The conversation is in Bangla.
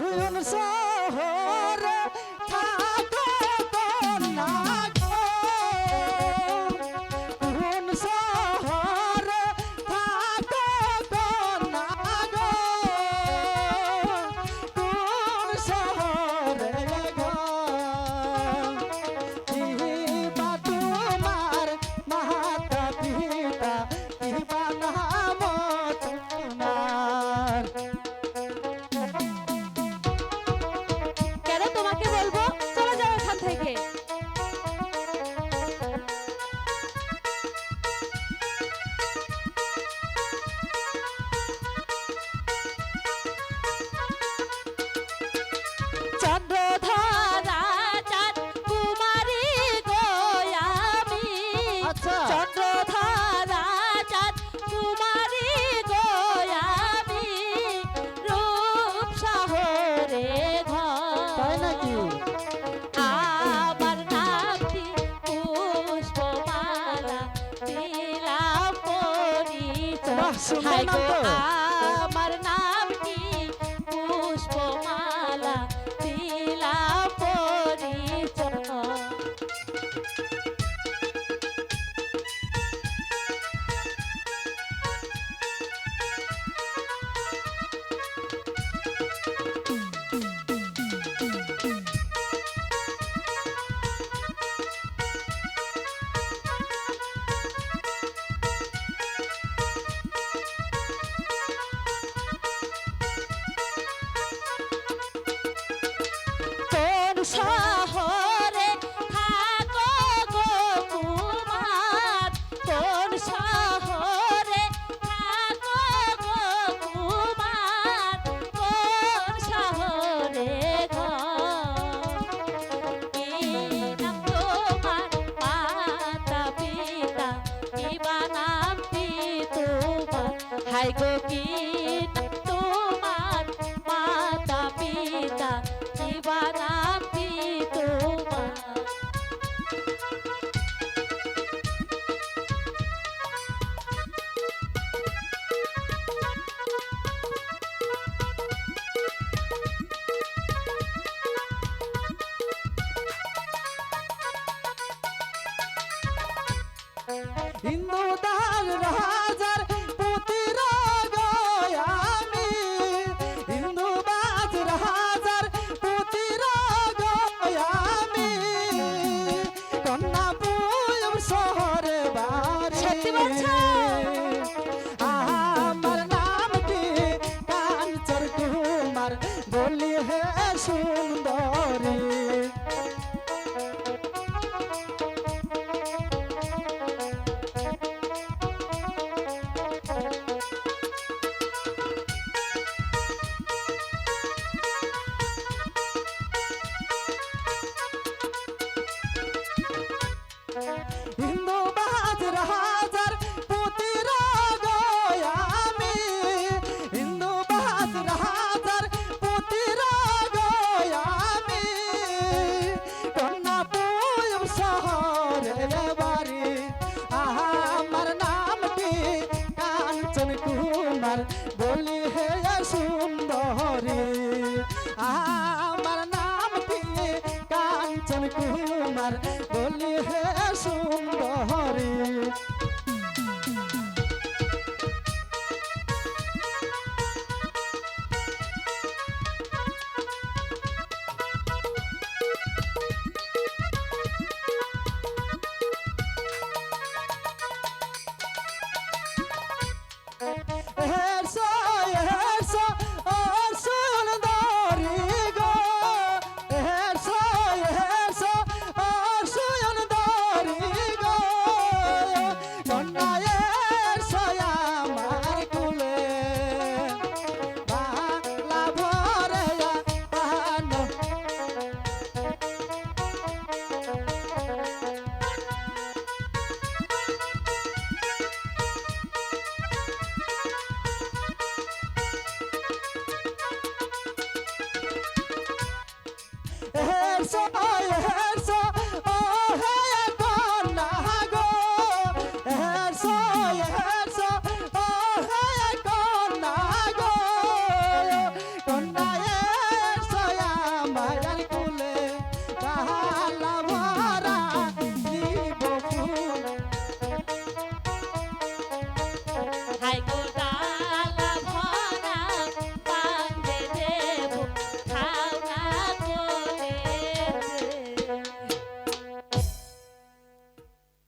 হুয়ন সাহা 아, 숨 막아. কোথায় গো কি তোমার মাতা পিতা দিবানা হিন্দু দাগ রাজার সুন্দরী हिंदू बाज रहा আমার বলি হে সুন্দরী আমার নাম তিনি কাঞ্চন কুমার বলি হে সুন্দর Sahaya, Sahaya.